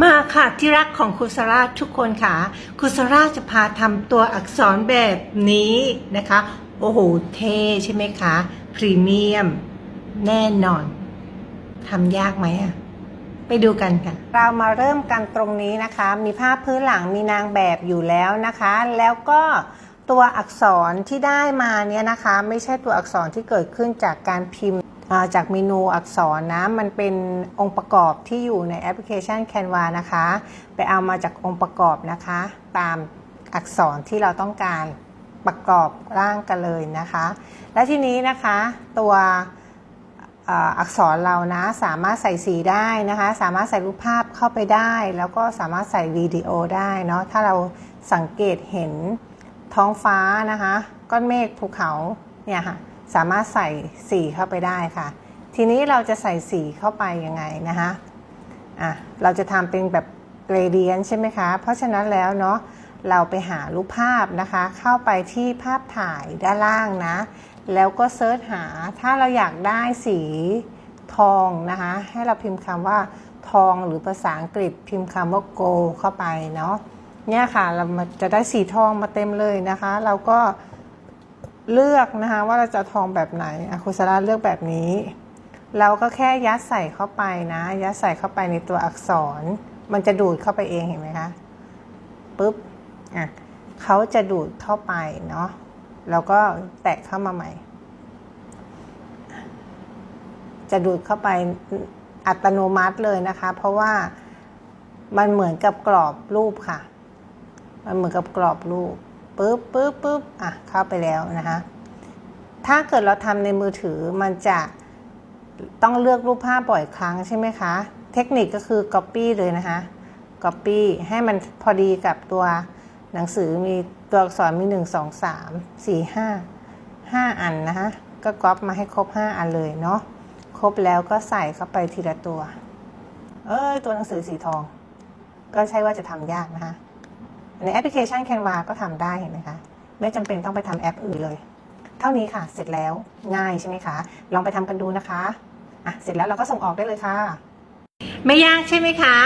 มาค่ะที่รักของครูสราทุกคนค่ะครูสราจะพาทำตัวอักษรแบบนี้นะคะ โอ้โห เท่ใช่ไหมคะพรีเมียม แน่นอนทำยากไหมอะไปดูกันค่ะ เรามาเริ่มกันตรงนี้นะคะ มีภาพพื้นหลังมีนางแบบอยู่แล้วนะคะ แล้วก็ตัวอักษรที่ได้มาเนี่ยนะคะ ไม่ใช่ตัวอักษรที่เกิดขึ้นจากการพิมพ์ อ่าจากเมนูอักษรนะ มันเป็นองค์ประกอบที่อยู่ในแอปพลิเคชัน Canva นะคะ ไปเอามาจากองค์ประกอบนะคะ ตามอักษรที่เราต้องการประกอบร่างกันเลยนะคะ และทีนี้นะคะตัวอักษรเรานะสามารถใส่สีได้นะคะ สามารถใส่รูปภาพเข้าไปได้ แล้วก็สามารถใส่วิดีโอได้เนาะถ้าเราสังเกตเห็นท้องฟ้านะคะ ก้อนเมฆภูเขาเนี่ยค่ะ สามารถใส่สีเข้าไปได้ค่ะ ทีนี้เราจะใส่สีเข้าไปยังไงนะคะอะเราจะทำเป็นแบบเกรเดียนใช่ไหมคะ เพราะฉะนั้นแล้วเนาะเราไปหารูปภาพนะคะ เข้าไปที่ภาพถ่ายด้านล่างนะ แล้วก็เซิร์ชหาถ้าเราอยากได้สีทองนะคะ ให้เราพิมพ์คำว่าทองหรือภาษาอังกฤษพิมพ์คำว่า gold เข้าไปเนาะเนี่ยค่ะเราจะได้สีทองมาเต็มเลยนะคะ เราก็ เลือกนะคะว่าเราจะทองแบบไหนอะคุสราเลือกแบบนี้ เราก็แค่ยัดใส่เข้าไปนะ ยัดใส่เข้าไปในตัวอักษร มันจะดูดเข้าไปเองเห็นไหมคะปุ๊บอะเขาจะดูดเข้าไปเนาะแล้วก็แตะเข้ามาใหม่ จะดูดเข้าไปอัตโนมัติเลยนะคะ เพราะว่ามันเหมือนกับกรอบรูปค่ะ มันเหมือนกับกรอบรูป ปึ๊บปึ๊บปึ๊บอะเข้าไปแล้วนะคะ ถ้าเกิดเราทำในมือถือมันจะต้องเลือกรูปภาพบ่อยครั้งใช่ไหมคะ เทคนิคก็คือ Copy เลยนะคะ Copy ให้มันพอดีกับตัวหนังสือมีตัวอักษรมี 1 2 3 4 5 5 อันนะคะก็ก๊อปมาให้ครบ 5 อันเลยเนาะครบแล้วก็ใส่เข้าไปทีละตัว เอ้ยตัวหนังสือสีทอง ก็ใช่ว่าจะทำยากนะคะ ในแอปพลิเคชัน Canva ก็ทำได้เห็นไหมคะ ไม่จำเป็นต้องไปทำแอปอื่นเลย เท่านี้ค่ะ เสร็จแล้วง่ายใช่ไหมคะ ลองไปทำกันดูนะคะ อะ เสร็จแล้วเราก็ส่งออกได้เลยค่ะ ไม่ยากใช่ไหมคะ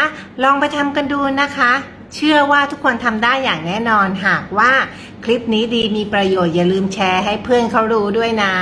ลองไปทำกันดูนะคะ เชื่อว่าทุกคนทำได้อย่างแน่นอนหากว่าคลิปนี้ดีมีประโยชน์อย่าลืมแชร์ให้เพื่อนเขารู้ด้วยนะ